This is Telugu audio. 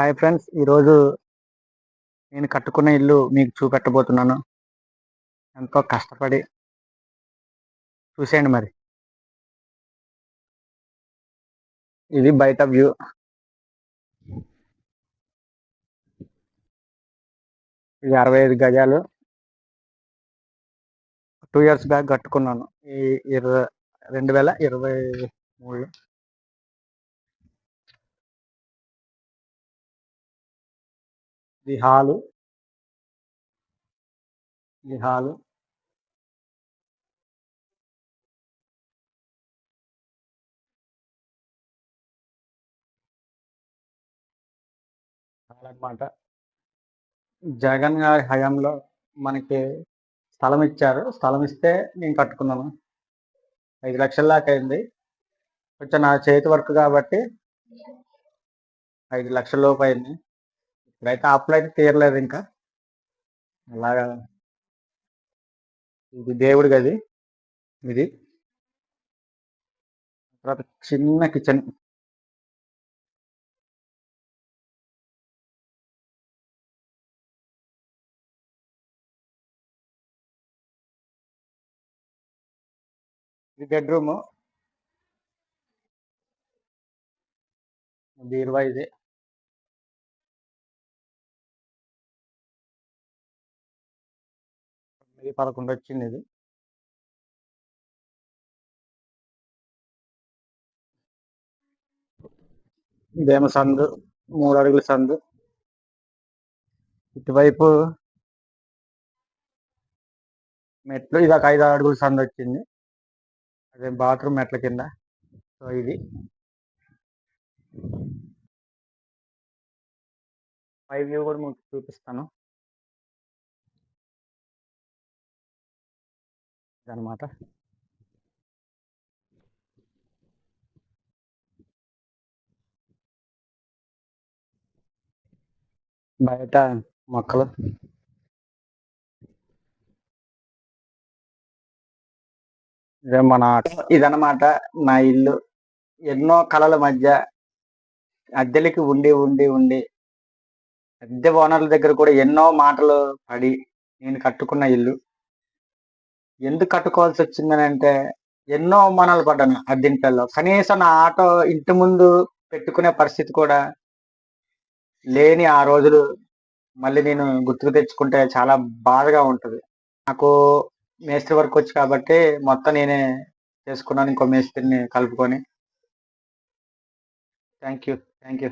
హాయ్ ఫ్రెండ్స్ ఈరోజు నేను కట్టుకున్న ఇల్లు మీకు చూపెట్టబోతున్నాను. ఎంతో కష్టపడి చూసేయండి మరి. ఇది బయట వ్యూ. ఇది అరవై ఐదు గజాలు. టూ ఇయర్స్ బ్యాక్ కట్టుకున్నాను. ఈ ఇరవై రెండు వేల ఇరవై మూడు. ఇది హాలు. ఇది హాలు. అనమాట జగన్ గారి హయాంలో మనకి స్థలం ఇచ్చారు. స్థలం ఇస్తే నేను కట్టుకున్నాను ఐదు లక్షల దాకా అయింది. కొంచెం నా చేతి వర్క్ కాబట్టి ఐదు లక్షల లోపు అయింది. ఇప్పుడైతే అప్పులు అయితే తీరలేదు ఇంకా. అలాగా ఇది దేవుడి గది. ఇది. తర్వాత చిన్న కిచెన్. ఇది బెడ్రూమ్. బీరువా ఇది తొమ్మిది పదకొండు వచ్చింది ఇది ఇదేమో సందు మూడు అడుగుల సందు. ఇటువైపు మెట్లు ఇది ఒక ఐదు అడుగుల సందు వచ్చింది. అదే బాత్రూమ్ మెట్ల కింద. సో ఇది. పై వ్యూ కూడా మీకు చూపిస్తాను. అనమాట. బయట మొక్కలు. ఇదే మన ఇదనమాట నా ఇల్లు. ఎన్నో కళల మధ్య అద్దెలకి ఉండి ఉండి ఉండి అద్దె ఓనర్ల దగ్గర కూడా ఎన్నో మాటలు పడి నేను కట్టుకున్న ఇల్లు. ఎందుకు కట్టుకోవాల్సి వచ్చిందని అంటే ఎన్నో అవమానాలు పడ్డాను అద్దెంట్లలో కనీసం నా ఆటో ఇంటి ముందు పెట్టుకునే పరిస్థితి కూడా లేని ఆ రోజులు మళ్ళీ నేను గుర్తుకు తెచ్చుకుంటే చాలా బాధగా ఉంటుంది. నాకు మేస్త్రి వర్క్ వచ్చి కాబట్టి మొత్తం నేనే చేసుకున్నాను ఇంకో మేస్త్రిని కలుపుకొని. Thank you thank you